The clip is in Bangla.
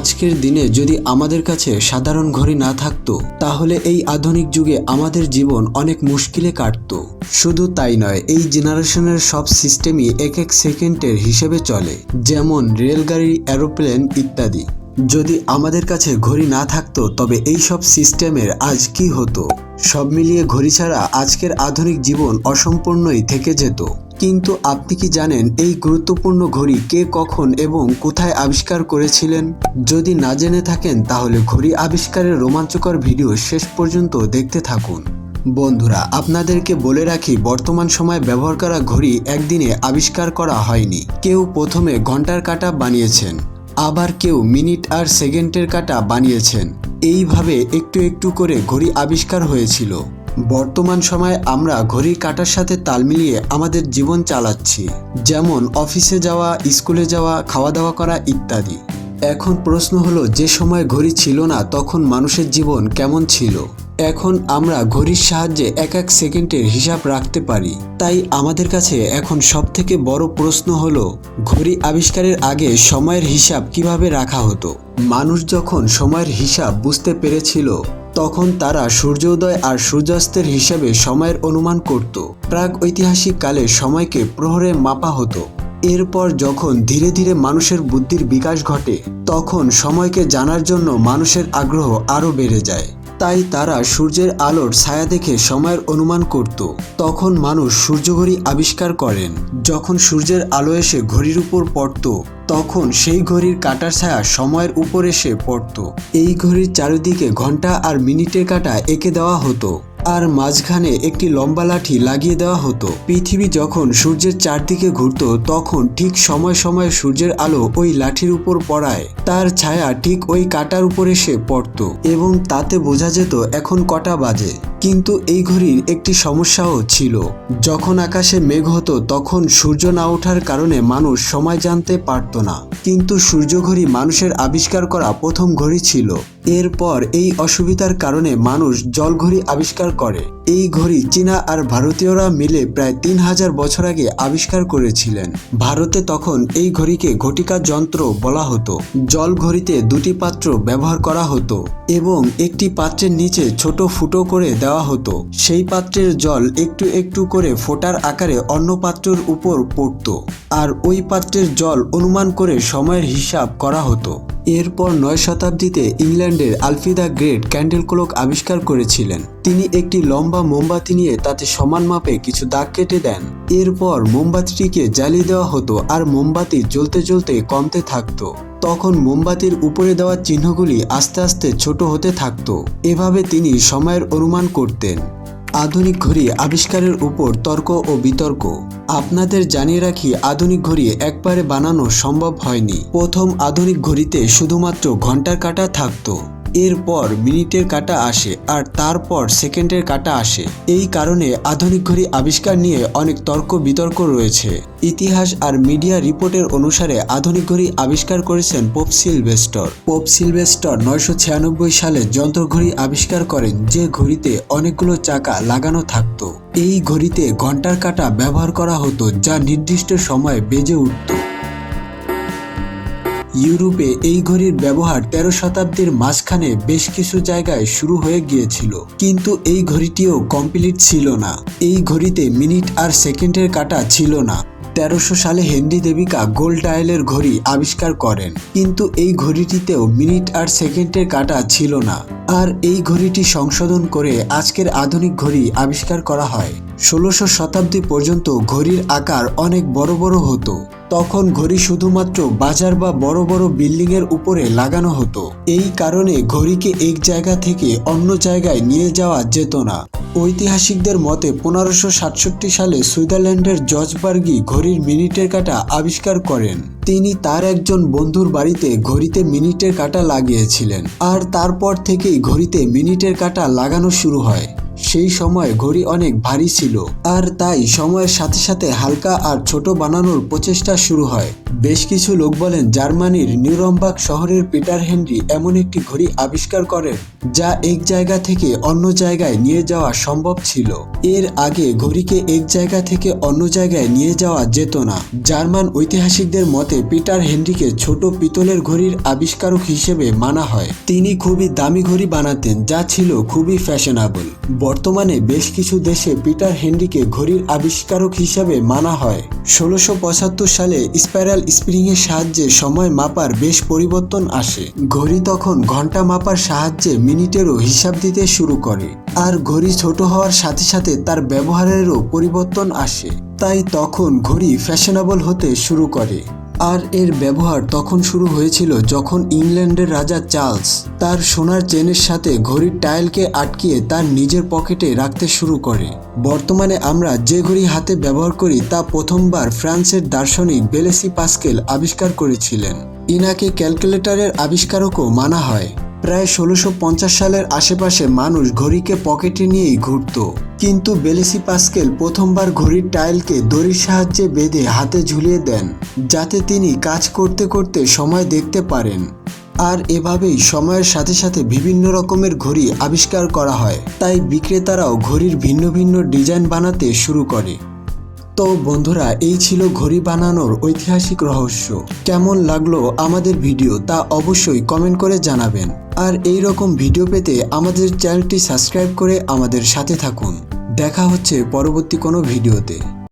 আজকের দিনে যদি আমাদের কাছে সাধারণ ঘড়ি না থাকতো, তাহলে এই আধুনিক যুগে আমাদের জীবন অনেক মুশকিলে কাটতো। শুধু তাই নয়, এই জেনারেশনের সব সিস্টেমই এক এক সেকেন্ডের হিসেবে চলে, যেমন রেলগাড়ি এরোপ্লেন ইত্যাদি। যদি আমাদের কাছে ঘড়ি না থাকতো, তবে এই সব সিস্টেমের আজ কি হতো? সব মিলিয়ে ঘড়ি ছাড়া আজকের আধুনিক জীবন অসম্পূর্ণই থেকে যেত। কিন্তু আপনি কি জানেন এই গুরুত্বপূর্ণ ঘড়ি কে কখন এবং কোথায় আবিষ্কার করেছিলেন? যদি না জেনে থাকেন, তাহলে ঘড়ি আবিষ্কারের রোমাঞ্চকর ভিডিও শেষ পর্যন্ত দেখতে থাকুন। বন্ধুরা, আপনাদেরকে বলে রাখি, বর্তমান সময়ে ব্যবহার করা ঘড়ি একদিনে আবিষ্কার করা হয়নি। কেউ প্রথমে ঘণ্টার কাটা বানিয়েছেন, আবার কেউ মিনিট আর সেকেন্ডের কাটা বানিয়েছেন। এইভাবে একটু একটু করে ঘড়ি আবিষ্কার হয়েছিল। বর্তমান সময়ে আমরা ঘড়ির কাটার সাথে তাল মিলিয়ে আমাদের জীবন চালাচ্ছি। যেমন অফিসে যাওয়া, স্কুলে যাওয়া খাওয়া দাওয়া করা ইত্যাদি। এখন প্রশ্ন হলো, যে সময় ঘড়ি ছিল না, তখন মানুষের জীবন কেমন ছিল? এখন আমরা ঘড়ির সাহায্যে এক এক সেকেন্ডের হিসাব রাখতে পারি। তাই আমাদের কাছে এখন সবথেকে বড় প্রশ্ন হলো, ঘড়ি আবিষ্কারের আগে সময়ের হিসাব কীভাবে রাখা হতো? মানুষ যখন সময়ের হিসাব বুঝতে পেরেছিল তখন তারা সূর্যোদয় আর সূর্যাস্তের হিসাবে সময়ের অনুমান করত। প্রাগ ঐতিহাসিক কালে সময়কে প্রহরে মাপা হতো। এরপর যখন ধীরে ধীরে মানুষের বুদ্ধির বিকাশ ঘটে, তখন সময়কে জানার জন্য মানুষের আগ্রহ আরও বেড়ে যায়। তাই তারা সূর্যের আলোর ছায়া দেখে সময়ের অনুমান করত। তখন মানুষ সূর্য ঘড়ি আবিষ্কার করেন। যখন সূর্যের আলো এসে ঘড়ির উপর পড়ত, তখন সেই ঘড়ির কাটার ছায়া সময়ের উপর এসে পড়ত। এই ঘড়ির চারিদিকে ঘণ্টা আর মিনিটের কাটা এঁকে দেওয়া হতো। আর মাঝখানে একটি লম্বা লাঠি লাগিয়ে দেওয়া হতো। পৃথিবী যখন সূর্যের চারদিকে ঘুরত, তখন ঠিক সময় সময় সূর্যের আলো ওই লাঠির উপর পড়ায়। তার ছায়া ঠিক ওই কাটার উপর এসে পড়ত এবং তাতে বোঝা যেত এখন কটা বাজে। কিন্তু এই ঘড়ির একটি সমস্যাও ছিল। যখন আকাশে মেঘ হতো, তখন সূর্য না ওঠার কারণে মানুষ সময় জানতে পারত না। কিন্তু সূর্য ঘড়ি মানুষের আবিষ্কার করা প্রথম ঘড়ি ছিল। এরপর এই অসুবিধার কারণে মানুষ জল ঘড়ি আবিষ্কার করে। এই ঘড়ি চীনা আর ভারতীয়রা মিলে প্রায় তিন হাজার বছর আগে আবিষ্কার করেছিলেন। ভারতে তখন এই ঘড়িকে ঘটিকা যন্ত্র বলা হতো। জল ঘড়িতে দুটি পাত্র ব্যবহার করা হতো এবং একটি পাত্রের নিচে ছোট ফুটো করে দেওয়া হতো। সেই পাত্রের জল একটু একটু করে ফোটার আকারে অন্য পাত্রের উপর পড়ত আর ওই পাত্রের জল অনুমান করে সময়ের হিসাব করা হতো। এরপর নয় শতাব্দীতে ইংল্যান্ডের আলফিদা গ্রেট ক্যান্ডেল ক্লক আবিষ্কার করেছিলেন। তিনি একটি লম্বা মোমবাতি নিয়ে তাতে সমান মাপে কিছু দাগ কেটে দেন। এরপর মোমবাতিটিকে জ্বালিয়ে দেওয়া হতো আর মোমবাতি জ্বলতে জ্বলতে কমতে থাকতো। তখন মোমবাতির উপরে দেওয়া চিহ্নগুলি আস্তে আস্তে ছোট হতে থাকত। এভাবে তিনি সময়ের অনুমান করতেন। আধুনিক ঘড়ি আবিষ্কারের উপর তর্ক ও বিতর্ক। আপনাদের জানিয়ে রাখি, আধুনিক ঘড়ি একবারে বানানো সম্ভব হয়নি। প্রথম আধুনিক ঘড়িতে শুধুমাত্র ঘণ্টার কাটা থাকতো। এরপর মিনিটের কাটা আসে আর তারপর সেকেন্ডের কাঁটা আসে। এই কারণে আধুনিক ঘড়ি আবিষ্কার নিয়ে অনেক তর্ক বিতর্ক রয়েছে। ইতিহাস আর মিডিয়া রিপোর্টের অনুসারে আধুনিক ঘড়ি আবিষ্কার করেছেন পোপ সিলভেস্টর। পোপ সিলভেস্টর নয়শো ছিয়ানব্বই সালে যন্ত্র ঘড়ি আবিষ্কার করেন যে ঘড়িতে অনেকগুলো চাকা লাগানো থাকতো। এই ঘড়িতে ঘণ্টার কাঁটা ব্যবহার করা হতো যা নির্দিষ্ট সময়ে বেজে উঠত। ইউরোপে এই ঘড়ির ব্যবহার তেরো শতাব্দীর মাঝখানে বেশ কিছু জায়গায় শুরু হয়ে গিয়েছিল। কিন্তু এই ঘড়িটিও কমপ্লিট ছিল না। এই ঘড়িতে মিনিট আর সেকেন্ডের কাটা ছিল না। তেরোশো সালে হেনরি দেবিকা গোল্ড ডায়ালের ঘড়ি আবিষ্কার করেন। কিন্তু এই ঘড়িটিতেও মিনিট আর সেকেন্ডের কাটা ছিল না। আর এই ঘড়িটি সংশোধন করে আজকের আধুনিক ঘড়ি আবিষ্কার করা হয়। ষোলোশো শতাব্দী পর্যন্ত ঘড়ির আকার অনেক বড় বড় হতো। তখন ঘড়ি শুধুমাত্র বাজার বা বড় বড় বিল্ডিং এর উপরে লাগানো হতো। এই কারণে ঘড়িকে এক জায়গা থেকে অন্য জায়গায় নিয়ে যাওয়া যেত না। ঐতিহাসিকদের মতে পনেরোশো সালে সুইজারল্যান্ডের জজবার্গি ঘড়ির মিনিটের কাঁটা আবিষ্কার করেন। তিনি তার একজন বন্ধুর বাড়িতে ঘড়িতে মিনিটের কাঁটা লাগিয়েছিলেন। আর তারপর থেকেই ঘড়িতে মিনিটের কাঁটা লাগানো শুরু হয়। সেই সময় ঘড়ি অনেক ভারী ছিল, আর তাই সময়ের সাথে সাথে হালকা আর ছোট বানানোর প্রচেষ্টা শুরু হয়। বেশ কিছু লোক বলেন জার্মানির নিউরমবার্গ শহরের পিটার হেনরি এমন একটি ঘড়ি আবিষ্কার করেন, যা এক জায়গা থেকে অন্য জায়গায় নিয়ে যাওয়া সম্ভব ছিল। এর আগে ঘড়িকে এক জায়গা থেকে অন্য জায়গায় নিয়ে যাওয়া যেত না। জার্মান ঐতিহাসিকদের মতে পিটার হেনরিকে ছোট পিতলের ঘড়ির আবিষ্কারক হিসেবে মানা হয়। তিনি খুবই দামি ঘড়ি বানাতেন, যা ছিল খুবই ফ্যাশনেবল। বর্তমানে বেশ কিছু দেশে পিটার হেনরিকে ঘড়ির আবিষ্কারক হিসাবে মানা হয়। ষোলোশো সালে স্পাইরাল স্প্রিং এর সাহায্যে সময় মাপার বেশ পরিবর্তন আসে। ঘড়ি তখন ঘণ্টা মাপার সাহায্যে মিনিটেরও হিসাব দিতে শুরু করে। আর ঘড়ি ছোট হওয়ার সাথে সাথে তার ব্যবহারেরও পরিবর্তন আসে। তাই তখন ঘড়ি ফ্যাশনেবল হতে শুরু করে। আর এর ব্যবহার তখন শুরু হয়েছিল যখন ইংল্যান্ডের রাজা চার্লস তার সোনার চেনের সাথে ঘড়ির টাইলকে আটকিয়ে তার নিজের পকেটে রাখতে শুরু করে। বর্তমানে আমরা যে ঘড়ি হাতে ব্যবহার করি তা প্রথমবার ফ্রান্সের দার্শনিক বেলেসি পাস্কেল আবিষ্কার করেছিলেন। ইনাকে ক্যালকুলেটরের আবিষ্কারকও মানা হয়। প্রায় ষোলোশো সালের আশেপাশে মানুষ ঘড়িকে পকেটে নিয়েই ঘুরত। কিন্তু বেলেসি পাস্কেল প্রথমবার ঘড়ির টাইলকে দড়ির সাহায্যে বেঁধে হাতে ঝুলিয়ে দেন, যাতে তিনি কাজ করতে করতে সময় দেখতে পারেন। আর এভাবেই সময়ের সাথে সাথে বিভিন্ন রকমের ঘড়ি আবিষ্কার করা হয়। তাই বিক্রেতারাও ঘড়ির ভিন্ন ভিন্ন ডিজাইন বানাতে শুরু করে। তো বন্ধুরা, এই ছিল ঘড়ি বানানোর ঐতিহাসিক রহস্য। কেমন লাগল আমাদের ভিডিও তা অবশ্যই কমেন্ট করে জানাবেন। আর এই রকম ভিডিও পেতে আমাদের চ্যানেলটি সাবস্ক্রাইব করে আমাদের সাথে থাকুন। দেখা হচ্ছে পরবর্তী কোনো ভিডিওতে।